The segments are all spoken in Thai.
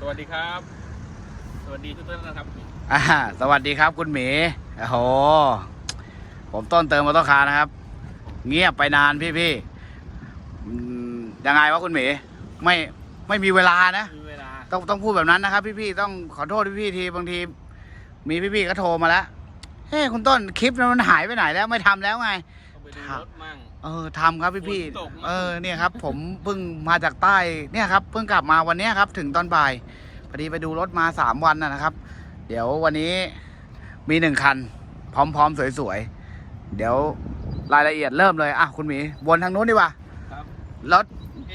สวัสดีครับ สวัสดีทุกท่านนะครับอ่าสวัสดีครับคุณหมีโอ้โห ผมต้นเติมมอเตอร์คาร์นะครับ เงียบไปนานพี่พี่ๆอืมยังไงวะคุณหมีไม่ไม่มีเวลานะ มีเวลาต้องต้องพูดแบบนั้นนะครับ พี่พี่ๆต้องขอโทษพี่พี่ๆทีบางที มีพี่พี่ๆก็โทรมาแล้วเฮ้ยคุณต้นคลิปนั้นมันหายไปไหนแล้วไม่ทำแล้วไงต้อง ไปดูรถมั่ง เออทำครับพี่พี่ฝนตกมากเออเนี่ยครับ ผมเพิ่งมาจากใต้เนี่ยครับเพิ่งกลับมาวันเนี้ยครับ ถึงตอนบ่ายพอดีไปดูรถมาสามวันนะนะครับ เดี๋ยววันนี้มีหนึ่งคัน พร้อมๆสวยๆเดี๋ยวรายละเอียดเริ่มเลยอะคุณหมีวนทางนู้นดีกว่าครับ รถ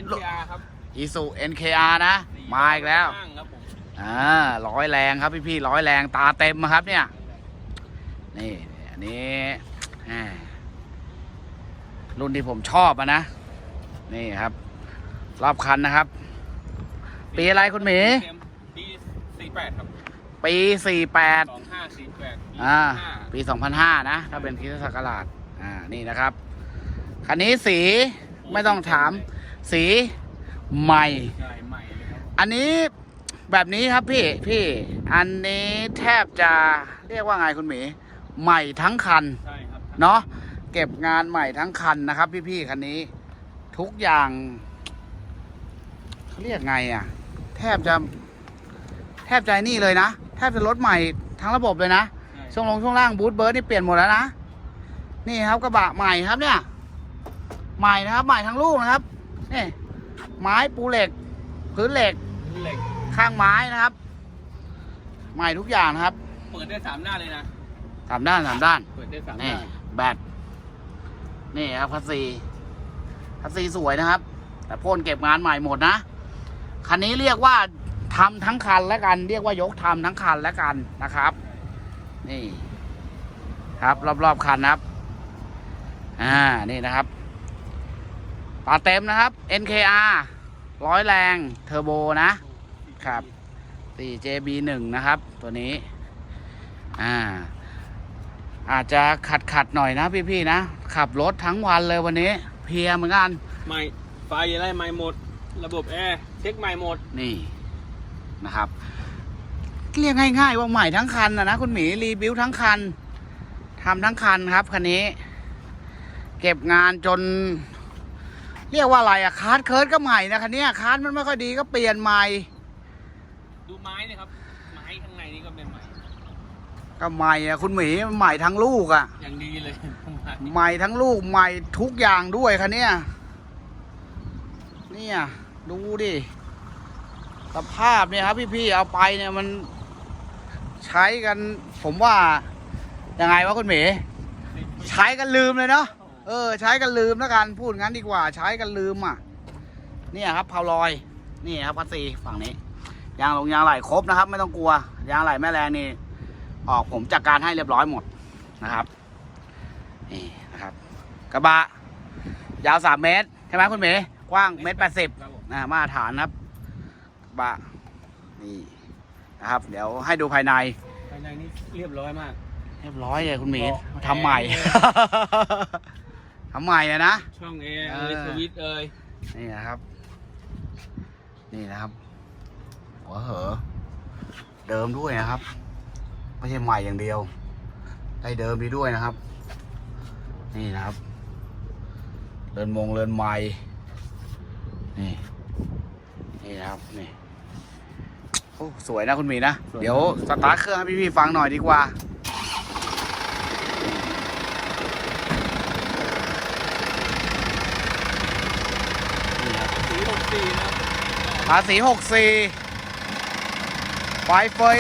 NTR ครับอีซู NKR นะ มาอีกแล้วข้างครับผมอ่าร้อยแรงครับพี่พี่ๆร้อยแรงตาเต็มอะครับเนี่ย นี่ อันนี้อ่า รุ่นที่ผมชอบอะนะ นี่ครับ รอบคันนะครับ ปีอะไรคุณหมี ปี48ครับปี48 2548อ่า ปี 2005 นะ ถ้าเป็นคริสตศักราชอ่า นี่นะครับ คันนี้สีไม่ต้องถาม สีใหม่ ใช่ใหม่เลยครับอันนี้แบบนี้ครับพี่ พี่ อันนี้แทบจะเรียกว่าไงคุณหมี ใหม่ทั้งคัน ใช่ครับเนาะ เก็บงานใหม่ทั้งคันนะครับ พี่ๆคันนี้ ทุกอย่างเขาเรียกไงอะ่ะ แทบจะ แทบจะนี่เลยนะ แทบจะรถใหม่ทั้งระบบเลยนะใช่ช่วงลงช่วงล่างบูทเบิร์ดนี่เปลี่ยนหมดแล้วนะนี่ครับกระบะใหม่ครับเนี่ย ใหม่นะครับ ใหม่ทั้งลูกนะครับนี่ไม้ปูเหล็ก พื้นเหล็กเหล็กข้างไม้นะครับ ใหม่ทุกอย่างนะครับ เปิดได้สามหน้าเลยนะสามด้านสามด้าน เปิดได้สามหนี่น้าแบต นี่ครับพัสซีพัสซีสวยนะครับ แต่พ่นเก็บงานใหม่หมดนะ คันนี้เรียกว่าทำทั้งคันแล้วกัน เรียกว่ายกทำทั้งคันแล้วกันนะครับ นี่ ครับรอบๆคันนะครับ อ่านี่นะครับปาเต็มนะครับ NKR ร้อยแรงเทอร์โบนะครับ 4JB1 นะครับ ตัวนี้ อ่า อาจจะขัดขัดๆหน่อยนะพี่ๆนะ ขับรถทั้งวันเลยวันนี้ เพลียเหมือนกันใหม่ไฟอะไรใหม่หมด ระบบแอร์เช็คใหม่หมดนี่นะครับ เรียกง่ายๆว่าใหม่ทั้งคันนะนะคุณหมีรีบิวทั้งคันทำทั้งคันครับคันนี้ เก็บงานจน เรียกว่าอะไรอะคาร์ดเคิร์ดก็ใหม่นะคันนี้คาร์ดมันไม่ค่อยดีก็เปลี่ยนใหม่ ดูไม้นี่ครับ ไม้ข้างในนี่ก็เป็นใหม่ ก็ใหม่อะคุณหมีมันใหม่ทั้งลูกอะอย่างดีเลยใหม่ทั้งลูกใหม่ทุกอย่างด้วยคันเนี้ยเนี่ยดูดิสภาพเนี่ยครับพี่ๆเอาไปเนี่ยมันใช้กัน ผมว่ายังไงวะคุณหมีใช้กันลืมเลยเนาะเออ ใช้กันลืมแล้วกันพูดงั้นดีกว่า ใช้กันลืมอะ เนี่ยครับเผาลอยนี่ครับพัสซีฝั่งนี้ยางลงยางไหลครบนะครับ ไม่ต้องกลัว ยางไหลแม่แรงนี่ ออกผมจัดการให้เรียบร้อยหมดนะครับนี่นะครับ กระบะ ยาวสามเมตรใช่ไหมคุณเมย์กว้างเมตรแปดสิบครับผมนะมาตรฐานครับกระบะนี่นะครับ เดี๋ยวให้ดูภายใน ภายในนี่เรียบร้อยมาก เรียบร้อยเลยคุณเมย์บอกทำใหม่แอร์ทำใหม่เลยนะ ช่องแอร์เอเอยอสวิตช์เอยนี่นะครับ นี่นะครับหัวเหอะเดิมด้วยนะครับ ไม่ใช่ใหม่อย่างเดียว ได้เดิมไปด้วยนะครับ นี่นะครับ เรือนมงเรือนใหม่นี่นี่นะครับนี่โอ้สวยนะคุณหมีนะ เดี๋ยวสตาร์ทเครื่องให้พี่ๆฟังหน่อยดีกว่านี่ครับสีหกสี่นะครับภาษีหกสี่ไฟเฟย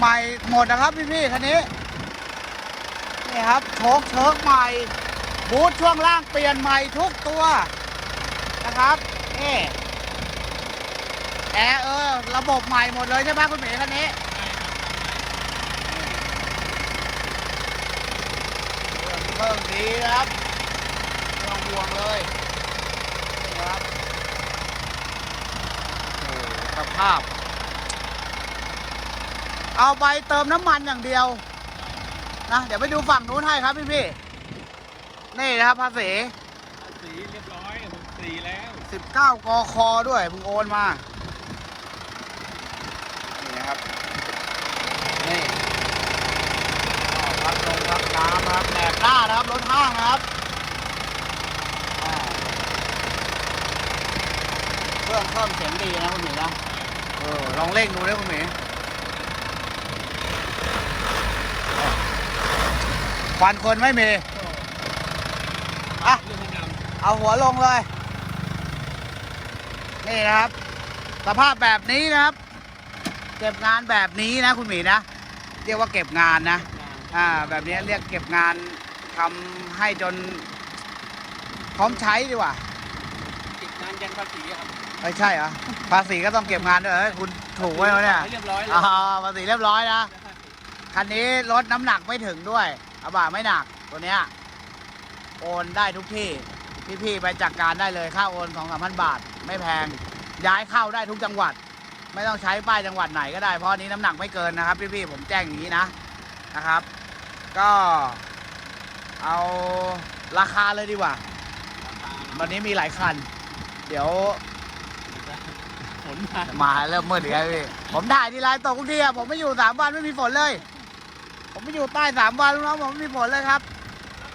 ใหม่หมดนะครับพี่ๆคันนี้นี่ครับโชคเชิร์กใหม่ บูทช่วงล่างเปลี่ยนใหม่ทุกตัวนะครับนี่แอร์เออระบบใหม่หมดเลยใช่ไหมคุณหมีคันนี้เครื่องดีนะครับไม่ต้องห่วงเลยนะครับโอ้สภาพ เอาไปเติมน้ำมันอย่างเดียวนะเดี๋ยวไปดูฝั่งนู้นให้ครับพี่พี่ๆนี่นะครับภาษีสีเรียบร้อยหกสี่แล้ว19กคด้วยเพิ่งโอนมาครับ นี่อ๋อพัดลงพัดน้ำนะครับแหนบหน้านะครับรถห้างนะครับอ่าเครื่องเพิ่มเสียงดีนะคุณหมีนะเออลองเร่งดูนะคุณหมี ควันคนไม่มีอะเรื่องที่นเอาหัวลงเลย นี่นะครับ สภาพแบบนี้นะครับ เก็บงานแบบนี้นะคุณหมีนะ เรียกว่าเก็บงานนะำอ่า แบบนี้เรียกเก็บงานทำให้จนพร้อมใช้ดีกว่าติดงานยันภาษีอะครับไม่ใช่เหรอ ภาษีก็ต้องเก็บงานด้วยเหรอคุณถูกไว้ไหมเนี่ยให้เรียบร้อยเลยอ๋อภาษีเรียบร้อยนะ คันนี้ลดน้ำหนักไม่ถึงด้วย อาบ่าไม่หนักตัวเนี้ยโอนได้ทุกที่พี่ๆไปจัดกการได้เลยค่าโอนสองสามพันบาท ไม่แพง ย้ายเข้าได้ทุกจังหวัด ไม่ต้องใช้ป้ายจังหวัดไหนก็ได้เพราะอันนี้น้ำหนักไม่เกินนะครับ พี่ๆผมแจ้งอย่างนี้นะนะครับ ก็เอาราคาเลยดีกว่าวันนี้มีหลายคัน เดี๋ยวผลมามาเริ่มมืดอีกแล้วพี่ผมถ่ายทีไรตกทุกทีอะผมไม่อยู่สามวันไม่มีฝนเลย ผมไม่อยู่ใต้สามวันแล้วผมไม่มีฝนเลยครับ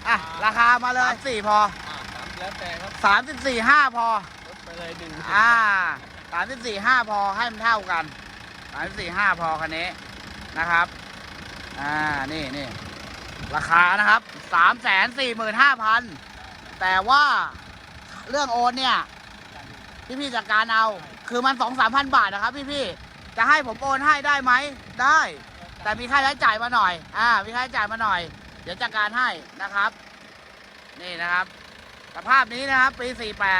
อะ ราคามาเลยสี่พออ่าสามแล้วแต่ครับสามสิบสี่ห้าพอ ลดไปเลยหนึ่งอ่าสามสิบสี่ห้าพอให้มันเท่ากันสามสิบสี่ห้าพอคันนี้นะครับ อ่า นี่นี่ราคานะครับสามแสนสี่หมื่นห้าพันแต่ว่าเรื่องโอนเนี่ย พี่พี่ๆจัดการเอา คือมันสองสามพันบาทนะครับพี่พี่ๆจะให้ผมโอนให้ได้ไหม ได้ แต่มีค่าใช้จ่ายมาหน่อย อ่า มีค่าใช้จ่ายมาหน่อย เดี๋ยวจัดการให้นะครับ นี่นะครับ สภาพนี้นะครับ ปี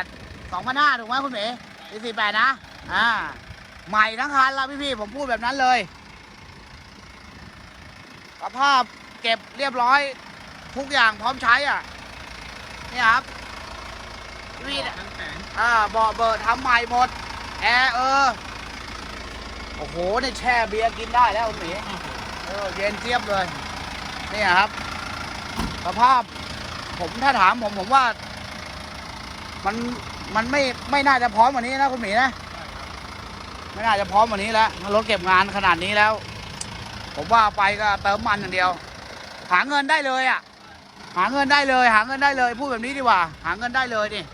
48 2005ถูกไหมคุณเมย์ปี 48 นะ อ่า ใหม่ทั้งคันแล้วพี่ๆ ผมพูดแบบนั้นเลย สภาพเก็บเรียบร้อย ทุกอย่างพร้อมใช้อะ นี่ครับพี่ๆทั้งแสนอ่าเบาะเบิดทำใหม่หมด แอร์เออโอ้โหนี่แช่เบียร์กินได้แล้วคุณหมี เออเย็นเจี๊ยบเลยนี่ครับ สภาพ ผมถ้าถามผมผมว่า มันมันไม่ไม่น่าจะพร้อมกว่านี้นะคุณหมีนะไม่น่าจะพร้อมกว่านี้แล้วรถเก็บงานขนาดนี้แล้ว ผมว่าไปก็เติมมันอย่างเดียว หาเงินได้เลยอะ หาเงินได้เลย หาเงินได้เลย พูดแบบนี้ดีกว่า หาเงินได้เลยนี่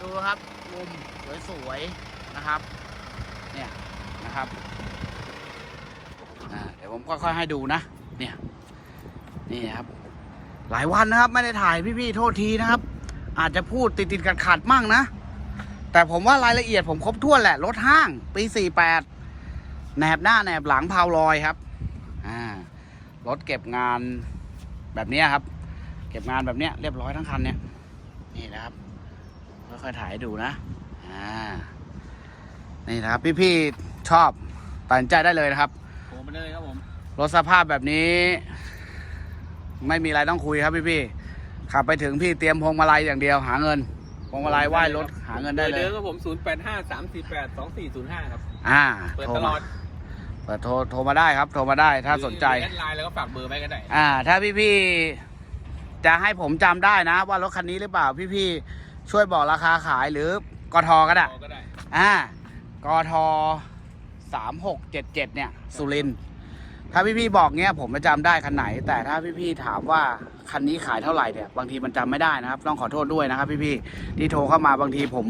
ดูครับมุมสวยๆนะครับ เนี่ยนะครับ ยวผมค่อยๆให้ดูนะ เนี่ย นี่ครับ หลายวันนะครับ ไม่ได้ถ่ายพี่ๆโทษทีนะครับ อาจจะพูดติดๆขัดมั่งนะ แต่ผมว่ารายละเอียดผมครบถ้วนแหละ รถห้าง ปี 48แหนบหน้าแหนบหลังพาวลอยครับ อ่า รถเก็บงานแบบนี้ครับ เก็บงานแบบนี้เรียบร้อยทั้งคันเนี่ย นี่นะครับ ค่อยๆถ่ายดูนะ อ่า นี่นะครับพี่ๆชอบตัดใจได้เลยนะครับ ได้เลยครับผมรถสภาพแบบนี้ ไม่มีอะไรต้องคุยครับพี่ๆขับไปถึงพี่เตรียมพวงมาลัยอย่างเดียว หาเงินพวงมาลัยไหว้รถหาเงินได้เลเดิยมครับผม0 8 5 3 4 8 2 4 0 5ครับอ่าเปิดโทรตลมาอดเปิดโทรโทรมาได้ครับโทรมาได้ถ้าสนใจแอดไลน์แล้วก็ฝากเบอร์ไว้ก็ได้อ่า ถ้าพี่ๆจะให้ผมจำได้นะ ว่ารถคันนี้หรือเปล่าพี่ๆช่วยบอกราคาขายหรือ กทก็ได้ก็ได้อ่ากท สามหกเจ็ดเจ็ดเนี่ย สุรินถ้าพี่ๆบอกเงี้ยผมจะจำได้คันไหน แต่ถ้าพี่ๆถามว่าคันนี้ขายเท่าไหร่เนี่ยบางทีมันจำไม่ได้นะครับ ต้องขอโทษด้วยนะครับ พี่ๆที่โทรเข้ามาบางทีผม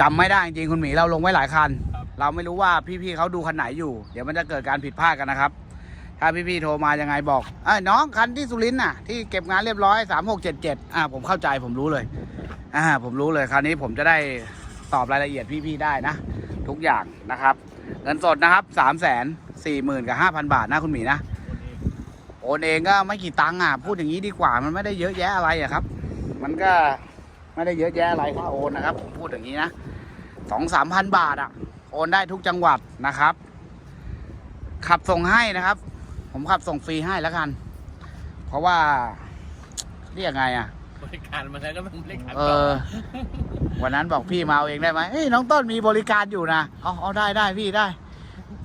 จำไม่ได้จริงๆคุณหมีเราลงไว้หลายคันครเราไม่รู้ว่าพี่ๆเขาดูคันไหนอยู่ เดี๋ยวมันจะเกิดการผิดพลาดกันนะครับ ถ้าพี่ๆโทรมายังไงบอกเอ้น้องคันที่สุรินทร์น่ะที่เก็บงานเรียบร้อยสามหกเจ็ดเจ็ดอ่าผมเข้าใจผมรู้เลยอ่าผมรู้เลยคราวนี้ผมจะได้ตอบรายละเอียดพี่ๆได้นะ ทุกอย่างนะครับ เงินสดนะครับสามแสนสี่หมื่นกับห้าพันบาทนะคุณหมีนะ โอนเองก็ไม่กี่ตังค์อะ พูดอย่างนี้ดีกว่ามันไม่ได้เยอะแยะอะไรอะครับ มันก็ไม่ได้เยอะแยะอะไรค่าโอนนะครับผมพูดอย่างนี้นะสองสามพันบาทอะ โอนได้ทุกจังหวัดนะครับ ขับส่งให้นะครับ ผมขับส่งฟรีให้แล้วกัน เพราะว่าเรียกไงอะบริการมาแล้วก็ต้องบริการเอต่ออ วันนั้นบอกพี่มาเอาเองได้ไหมเฮ้ยน้องต้นมีบริการอยู่นะเอาเอาได้ได้พี่ได้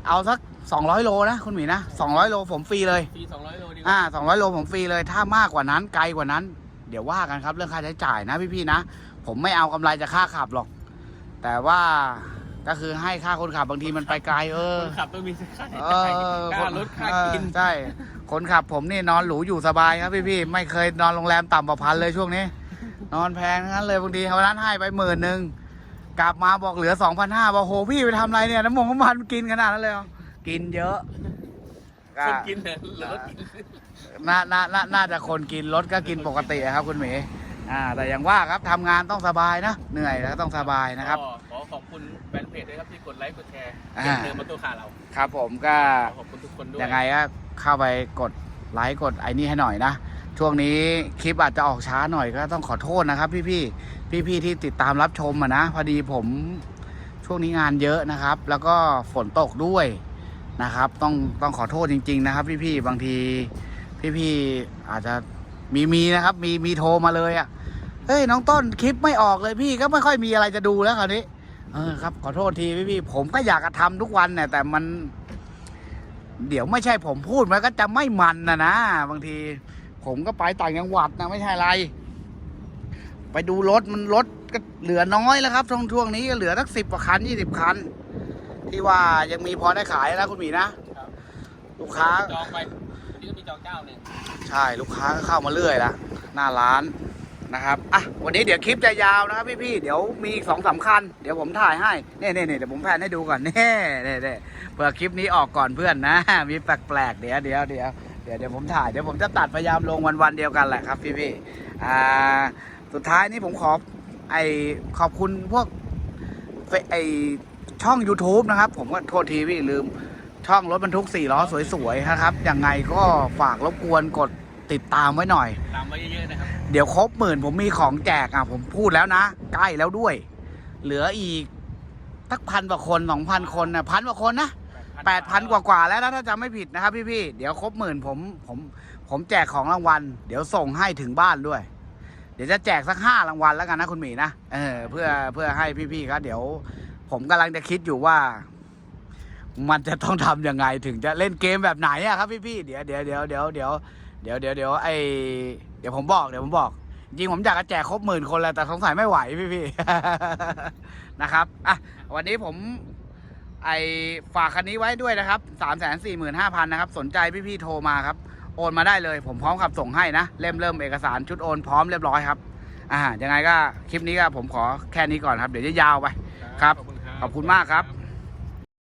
เอาสักสองร้อยโลนะคุณหมีนะสองร้อยโลผมฟรีเลยฟรี200โลดีกอ่าว่าสองร้อยโลผมฟรีเลย ถ้ามากกว่านั้นไกลกว่านั้น เดี๋ยวว่ากันครับเรื่องค่าใช้จ่ายนะพี่ๆนะ ผมไม่เอากำไรจากค่าขับหรอก แต่ว่าก็คือให้ค่าคนขับบางทีมันไปไกลเออ คนขับต้องมีค่าใช้เอจ่ายอค่ารถค่ากิน เออใช่ คนขับผมนี่นอนหรูอยู่สบายครับพี่พี่ๆไม่เคยนอนโรงแรมต่ำกว่าพันเลยช่วงนี้ นอนแพงทั้งนั้นเลยบางทีวันนั้นให้ไปหมื่นหนึ่งกลับมาบอกเหลือสองพันห้าบอกโหพี่ไปทำอะไรเนี่ยน้ำมงน้ำมันกินขนาดนั้นเลยเหรอกินเยอะก็คนกินเนี่ยหรือรถกินน่าน่าน่าน่าจะคนกินรถก็กินปกติอะครับ คุณหมีอ่า แต่อย่างว่าครับทำงานต้องสบายนะเหนื่อยแล้วต้องสบายนะครับ ก็ขอขอบคุณแฟนเพจด้วยครับที่กดไลค์กดแชร์อ่า เป็นเติมมาตัวขาเราครับผมก็ขอบคุณทุกคนด้วยยังไงก็เข้าไปกดไลค์กดไอ้นี่ให้หน่อยนะ ช่วงนี้คลิปอาจจะออกช้าหน่อยก็ต้องขอโทษนะครับ พี่พี่พี่พี่ๆที่ติดตามรับชมอะนะพอดีผมช่วงนี้งานเยอะนะครับ แล้วก็ฝนตกด้วยนะครับ ต้องต้องขอโทษจริง ๆ นะครับ พี่พี่ๆบางที พี่พี่ๆอาจจะมีมีนะครับ มีมีโทรมาเลยอะ่ะเฮ้ยน้องต้นคลิปไม่ออกเลยพี่ก็ไม่ค่อยมีอะไรจะดูแล้วคราวนี้ เออครับ ขอโทษทีพี่พี่ๆผมก็อยากจะทำทุกวันเนี่ยแต่มัน เดี๋ยวไม่ใช่ผมพูดมันก็จะไม่มันนะนะบางที ผมก็ไปต่างจังหวัดนะไม่ใช่อะไร ไปดูรถมันรถก็เหลือน้อยแล้วครับช่วงช่วงนี้ก็เหลือสักสิบกว่าคันยี่สิบคัน ที่ว่ายังมีพอได้ขายนะคุณหมีนะลูกค้าจองไปนี่ก็มีจองเจ้าหนึ่งใช่ลูกค้าก็เข้ามาเรื่อยละหน้าร้านนะครับอะวันนี้เดี๋ยวคลิปจะยาวนะครับพี่ๆเดี๋ยวมีอีกสองสามคันเดี๋ยวผมถ่ายให้เน่เน่เน่เดี๋ยวผมแพนให้ดูก่อนเน่เน่เน่เผื่อคลิปนี้ออกก่อนเพื่อนนะ มีแปลกๆเดี๋ยวเดี๋ยวเดี๋ยว เดี๋ยวเดี๋ยวผมถ่ายเดี๋ยวผมจะตัดพยายามลงวันวันๆเดียวกันแหละครับพี่ๆอ่าสุดท้ายนี้ผมขอไอขอบคุณพวกเฟไอช่อง YouTube นะครับ ผมก็โทษทีพี่ลืมช่องรถบรรทุกสี่ล้อสวยๆนะครับยังไงก็ฝากรบกวนกดติดตามไว้หน่อย ตามไว้เยอะๆนะครับ เดี๋ยวครบหมื่นผมมีของแจกอะผมพูดแล้วนะ ใกล้แล้วด้วย เหลืออีกสักพันกว่าคนสองพันคนนะพันกว่าคนนะ แปดพันกว่าๆแล้วนะถ้าจำไม่ผิดนะครับพี่ๆเดี๋ยวครบหมื่นผมผมผมแจกของรางวัล เดี๋ยวส่งให้ถึงบ้านด้วย เดี๋ยวจะแจกสักห้ารางวัลแล้วกันนะคุณหมีนะเออเพื่อเพื่อให้พี่ๆครับเดี๋ยว ผมกำลังจะคิดอยู่ว่า มันจะต้องทำยังไงถึงจะเล่นเกมแบบไหนอะครับพี่ๆเดี๋ยวเดี๋ยวเดี๋ยวเดี๋ยวเดี๋ยวเดี๋ยวเดี๋ยวเดี๋ยวไอเดี๋ยวผมบอกเดี๋ยวผมบอกจริงผมอยากจะแจกครบหมื่นคนแล้วแต่สงสัยไม่ไหวพี่ๆนะครับอะวันนี้ผม ไอฝากคันนี้ไว้ด้วยนะครับสามแสนสี่หมื่นห้าพันนะครับ สนใจพี่ๆโทรมาครับ โอนมาได้เลย ผมพร้อมขับส่งให้นะ เล่มเริ่มเอกสารชุดโอนพร้อมเรียบร้อยครับ อ่า ยังไงก็คลิปนี้ก็ผมขอแค่นี้ก่อนครับ เดี๋ยวจะยาวไป ครับ ขอบคุณครับขอบคุณมากครับ